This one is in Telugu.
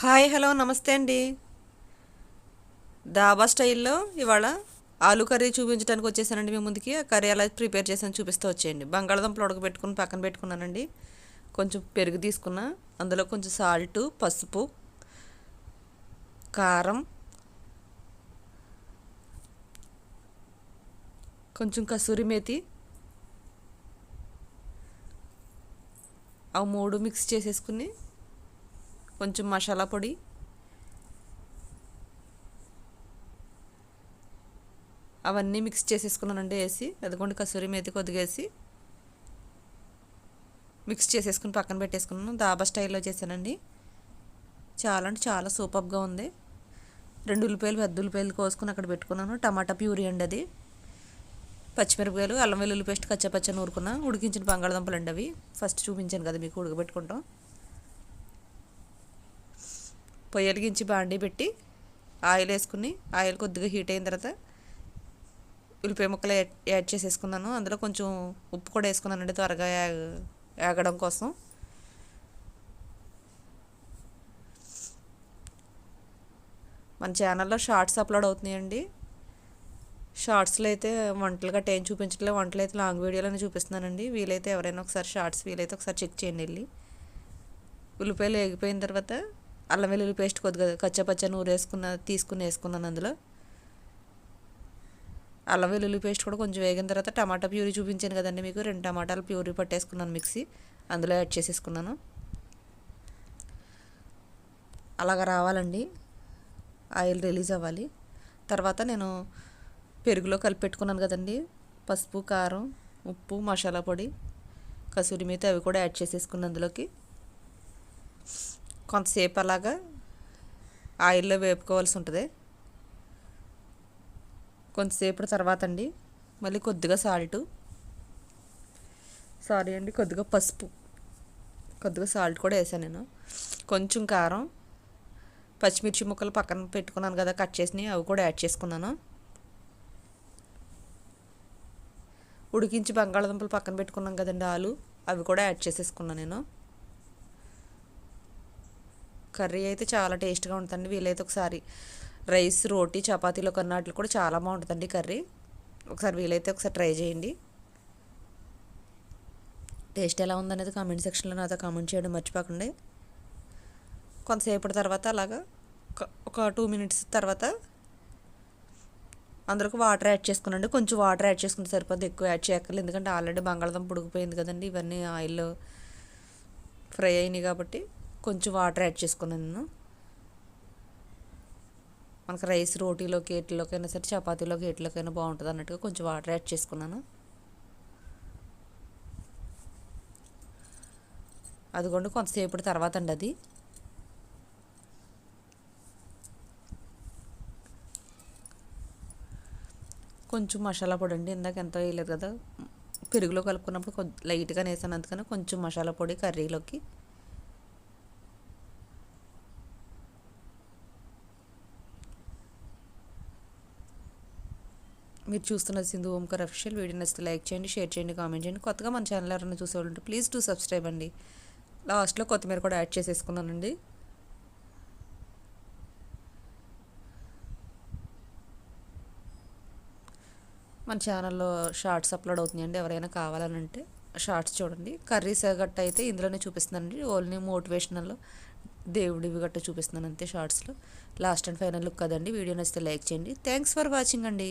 హాయ్ హలో నమస్తే అండి. దాబా స్టైల్లో ఇవాళ ఆలు కర్రీ చూపించడానికి వచ్చేసానండి మీ ముందుకి. ఆ కర్రీ ఎలా ప్రిపేర్ చేసాను చూపిస్తూ వచ్చేయండి. బంగాళదుంపలు ఉడకబెట్టుకుని పక్కన పెట్టుకున్నానండి. కొంచెం పెరుగు తీసుకున్నా. అందులో కొంచెం సాల్ట్ పసుపు కారం కొంచెం కసూరి మేతి. ఆ మూడు మిక్స్ చేసేసుకుని కొంచెం మసాలా పొడి. అవన్నీ మిక్స్ చేసేసుకున్నానండి వేసి అదిగోండి కసూరి మేతి కొద్దిగా వేసి మిక్స్ చేసేసుకుని పక్కన పెట్టేసుకున్నాను. దాబా స్టైల్లో చేశానండి. చాలా అంటే చాలా సూపర్గా ఉంది. రెండు ఉల్లిపాయలు పెద్ద ఉల్లిపాయలు కోసుకుని అక్కడ పెట్టుకున్నాను. టమాటా ప్యూరీ అండి అది. పచ్చిమిరపకాయలు అల్లం వెల్లుల్లి పేస్ట్ కచ్చపచ్చని ఊరుకున్నా ఉడికించిన బంగాళదుంపలు అండి అవి. ఫస్ట్ చూపించాను కదా మీకు ఉడకబెట్టుకుంటాం. పొయ్యి వెలిగించి బాండీ పెట్టి ఆయిల్ వేసుకుని ఆయిల్ కొద్దిగా హీట్ అయిన తర్వాత ఉల్లిపాయ ముక్కలు యాడ్ చేసేసుకున్నాను. అందులో కొంచెం ఉప్పు కూడా వేసుకున్నానండి త్వరగా ఏగడం కోసం. మన ఛానల్లో షార్ట్స్ అప్లోడ్ అవుతున్నాయండి. షార్ట్స్లో అయితే వంటలు గట్ట ఏం చూపించట్లేదు. వంటలు అయితే లాంగ్ వీడియోలోనే చూపిస్తున్నానండి. వీలైతే ఎవరైనా ఒకసారి షార్ట్స్ వీలైతే ఒకసారి చెక్ చేయండి వెళ్ళి. ఉల్లిపాయలు వేగిపోయిన తర్వాత అల్లం వెల్లుల్లి పేస్ట్ కొద్దిగా కచ్చపచ్చ నూరు వేసుకున్న తీసుకుని వేసుకున్నాను అందులో. అల్లం వెల్లుల్లి పేస్ట్ కూడా కొంచెం వేగిన తర్వాత టమాటా ప్యూరీ చూపించాను కదండి మీకు. రెండు టమాటాలు ప్యూరీ పట్టేసుకున్నాను మిక్సీ. అందులో యాడ్ చేసేసుకున్నాను. అలాగ రావాలండి. ఆయిల్ రిలీజ్ అవ్వాలి. తర్వాత నేను పెరుగులో కలిపి పెట్టుకున్నాను కదండి. పసుపు కారం ఉప్పు మసాలా పొడి కసూరి మీద అవి కూడా యాడ్ చేసేసుకున్న అందులోకి. కొంతసేపు అలాగా ఆయిల్లో వేపుకోవాల్సి ఉంటుంది. కొంతసేపు తర్వాత అండి మళ్ళీ కొద్దిగా సాల్ట్ సారీ అండి కొద్దిగా పసుపు. కొద్దిగా సాల్ట్ కూడా వేసాను నేను. కొంచెం కారం పచ్చిమిర్చి ముక్కలు పక్కన పెట్టుకున్నాను కదా కట్ చేసినవి అవి కూడా యాడ్ చేసుకున్నాను. ఉడికించి బంగాళదుంపలు పక్కన పెట్టుకున్నాం కదండి ఆలు అవి కూడా యాడ్ చేసేసుకున్నాను నేను. కర్రీ అయితే చాలా టేస్ట్గా ఉంటుందండి. వీలైతే ఒకసారి రైస్ రోటీ చపాతీలో కన్నాట్లు కూడా చాలా బాగుంటుందండి కర్రీ. ఒకసారి వీలైతే ఒకసారి ట్రై చేయండి. టేస్ట్ ఎలా ఉందనేది కామెంట్ సెక్షన్లో నాతో కామెంట్ చేయడం మర్చిపోకండి. కొంతసేపటి తర్వాత అలాగా ఒక టూ మినిట్స్ తర్వాత అందులోకి వాటర్ యాడ్ చేసుకునండి. కొంచెం వాటర్ యాడ్ చేసుకుంటే సరిపోద్ది. ఎక్కువ యాడ్ చేయక్కర్లేదు. ఎందుకంటే ఆల్రెడీ బంగాళాదుంప ఉడికిపోయింది కదండి. ఇవన్నీ ఆయిల్ ఫ్రై అయినాయి కాబట్టి. కొంచెం వాటర్ యాడ్ చేసుకున్నాను నేను. మనకు రైస్ రోటీలోకి ఎట్లోకైనా సరే చపాతీలోకి ఎట్లోకైనా బాగుంటుంది అన్నట్టుగా కొంచెం వాటర్ యాడ్ చేసుకున్నాను. అదిగోండి కొంతసేపటి తర్వాత అండి అది. కొంచెం మసాలా పొడి అండి ఇందాక ఎంతో వేయలేదు కదా. పెరుగులో కలుపుకున్నప్పుడు కొంచెం లైట్గా వేసాను అందుకని కొంచెం మసాలా పొడి కర్రీలోకి. మీరు చూస్తున్న సింధు ఓంకర్ అఫీషియల్ వీడియో నచ్చితే లైక్ చేయండి షేర్ చేయండి కామెంట్ చేయండి. కొత్తగా మన ఛానల్ ఎవరైనా చూసేవాళ్ళు ప్లీజ్ టు సబ్స్క్రైబ్ అండి. లాస్ట్లో కొత్తిమీర కూడా యాడ్ చేసేసుకున్నానండి. మన ఛానల్లో షార్ట్స్ అప్లోడ్ అవుతున్నాయండి. ఎవరైనా కావాలనంటే షార్ట్స్ చూడండి. కర్రీస్ గట్ట అయితే ఇందులోనే చూపిస్తున్నానండి. ఓన్లీ మోటివేషనల్ దేవుడివి గట్ట చూపిస్తున్నాను అంతే షార్ట్స్లో లాస్ట్ అండ్ ఫైనల్ లుక్ కదండి. వీడియో నచ్చితే లైక్ చేయండి. థ్యాంక్స్ ఫర్ వాచింగ్ అండి.